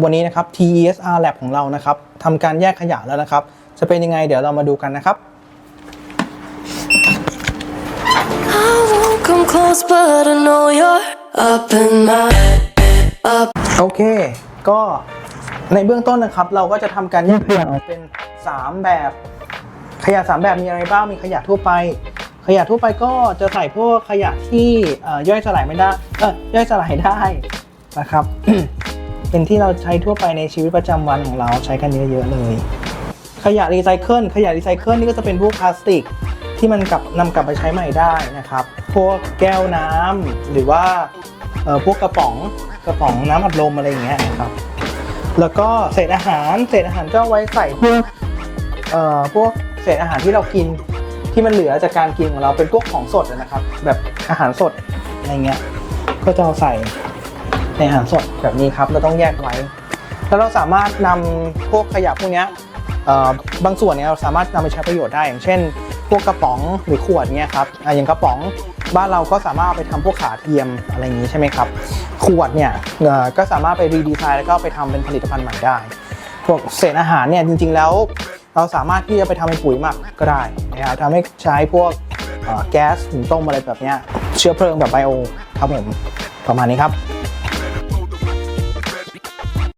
วันนี้นะครับ TESR Lab ของเรานะครับทำการแยกขยะแล้วนะครับ จะเป็นยังไงเดี๋ยวเรามาดูกันนะครับ I won't come close, but I know you're up in my up. โอเค ก็ในเบื้องต้นนะครับ เราก็จะทำการแยกขยะออกเป็น 3 แบบ ขยะ 3 แบบมีอะไรบ้างมีขยะทั่วไป ขยะทั่วไปก็จะใส่พวกขยะที่เอ่อย่อยสลายไม่ได้เออย่อยสลายได้นะครับ เป็นที่เราใช้ทั่วไปในชีวิตประจำวันของเราใช้กันเยอะๆเลย ขยะรีไซเคิลขยะรีไซเคิลนี่ก็จะเป็นพวกพลาสติกที่มันกลับนำกลับไปใช้ใหม่ได้นะครับ พวกแก้วน้ำหรือว่าพวกกระป๋องกระป๋องน้ำอัดลมอะไรอย่างเงี้ยนะครับ แล้วก็เศษอาหารเศษอาหารก็ไว้ใส่พวกเอ่อพวกเศษอาหารที่เรากินที่มันเหลือจากการกินของเราเป็นพวกของสดนะครับ แบบอาหารสดอะไรเงี้ยก็จะเอาใส่ ในอาหารสดแบบนี้ครับ เราต้องแยกไว้ แล้วเราสามารถนำพวกขยะพวกนี้บางส่วนเนี่ยเราสามารถนำไปใช้ประโยชน์ได้ อย่างเช่น พวกกระป๋องหรือขวดเนี่ยครับอย่างกระป๋องบ้านเราก็สามารถเอาไปทำพวกขาเทียมอะไรอย่างนี้ใช่ไหมครับ ขวดเนี่ยก็สามารถไปรีดีไซน์แล้วก็ไปทำเป็นผลิตภัณฑ์ใหม่ได้พวกเศษอาหารเนี่ยจริง ๆ แล้วเราสามารถที่จะไปทำเป็นปุ๋ยหมักก็ได้นะครับทำให้ใช้พวกแก๊สหุงต้มอะไรแบบเนี้ยเชื้อเพลิงแบบไบโอครับผมประมาณนี้ครับ